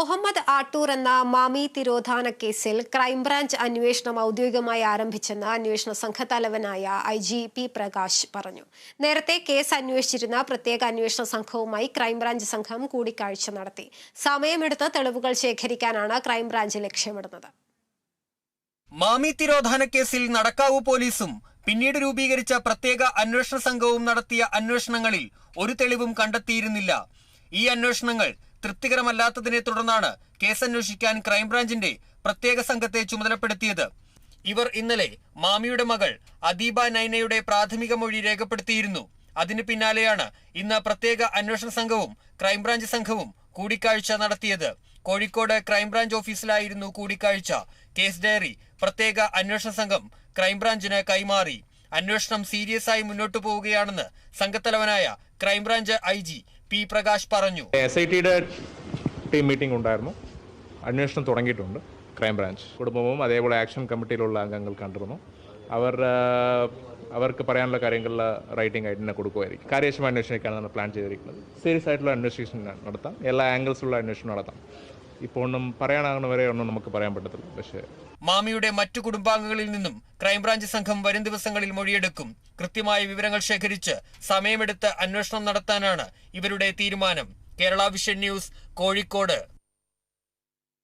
മുഹമ്മദ് ആട്ടൂർ എന്ന മാമി തിരോധാന കേസിൽ ക്രൈംബ്രാഞ്ച് അന്വേഷണം ഔദ്യോഗികമായി ആരംഭിച്ചെന്ന് അന്വേഷണ സംഘത്തലവനായ ഐ ജി പി പ്രകാശ് പറഞ്ഞു. നേരത്തെ കേസ് അന്വേഷിച്ചിരുന്ന പ്രത്യേക അന്വേഷണ സംഘവുമായി ക്രൈംബ്രാഞ്ച് സംഘം കൂടിക്കാഴ്ച നടത്തി. സമയമെടുത്ത് തെളിവുകൾ ശേഖരിക്കാനാണ് ക്രൈംബ്രാഞ്ച് ലക്ഷ്യമിടുന്നത്. മാമി തിരോധാന കേസിൽ നടക്കാവു പോലീസും പിന്നീട് രൂപീകരിച്ച പ്രത്യേക അന്വേഷണ സംഘവും നടത്തിയ അന്വേഷണങ്ങളിൽ ഒരു തെളിവും കണ്ടെത്തിയിരുന്നില്ല. ഈ അന്വേഷണങ്ങൾ തൃപ്തികരമല്ലാത്തതിനെ തുടർന്നാണ് കേസ് അന്വേഷിക്കാൻ ക്രൈംബ്രാഞ്ചിന്റെ പ്രത്യേക സംഘത്തെ ചുമതലപ്പെടുത്തിയത്. ഇവർ ഇന്നലെ മാമിയുടെ മകൾ അദീബ നൈനയുടെ പ്രാഥമിക മൊഴി രേഖപ്പെടുത്തിയിരുന്നു. അതിന് പിന്നാലെയാണ് ഇന്ന് പ്രത്യേക അന്വേഷണ സംഘവും ക്രൈംബ്രാഞ്ച് സംഘവും കൂടിക്കാഴ്ച നടത്തിയത്. കോഴിക്കോട് ക്രൈംബ്രാഞ്ച് ഓഫീസിലായിരുന്നു കൂടിക്കാഴ്ച. കേസ് ഡയറി പ്രത്യേക അന്വേഷണ സംഘം ക്രൈംബ്രാഞ്ചിന് കൈമാറി. അന്വേഷണം സീരിയസ് ആയി മുന്നോട്ടു പോവുകയാണെന്ന് സംഘത്തലവനായ crime branch I G P Prakash പറഞ്ഞു. എസ് ഐ ടിയുടെ ടീം മീറ്റിംഗ് ഉണ്ടായിരുന്നു. അന്വേഷണം തുടങ്ങിയിട്ടുണ്ട്. ക്രൈംബ്രാഞ്ച് കുടുംബവും അതേപോലെ ആക്ഷൻ കമ്മിറ്റിയിലുള്ള അംഗങ്ങൾ കണ്ടിരുന്നു. അവർ അവർക്ക് പറയാനുള്ള കാര്യങ്ങളിൽ റൈറ്റിംഗ് ആയിട്ട് തന്നെ കൊടുക്കുമായിരിക്കും. കാര്യക്ഷമ അന്വേഷണിക്കാനാണ് പ്ലാൻ ചെയ്തിരിക്കുന്നത്. സീരിയസ് ആയിട്ടുള്ള അന്വേഷണം നടത്താം. എല്ലാ ആംഗിൾസുള്ള അന്വേഷണം നടത്താം. ഇപ്പോൾ ഒന്നും പറയാനാകുന്ന വരെ ഒന്നും നമുക്ക് പറയാൻ പറ്റത്തില്ല. പക്ഷേ മാമിയുടെ മറ്റു കുടുംബാംഗങ്ങളിൽ നിന്നും ക്രൈംബ്രാഞ്ച് സംഘം വരും ദിവസങ്ങളിൽ മൊഴിയെടുക്കും. കൃത്യമായ വിവരങ്ങൾ ശേഖരിച്ച് സമയമെടുത്ത് അന്വേഷണം നടത്താനാണ് ഇവരുടെ തീരുമാനം. Kerala vision news Kozhikode.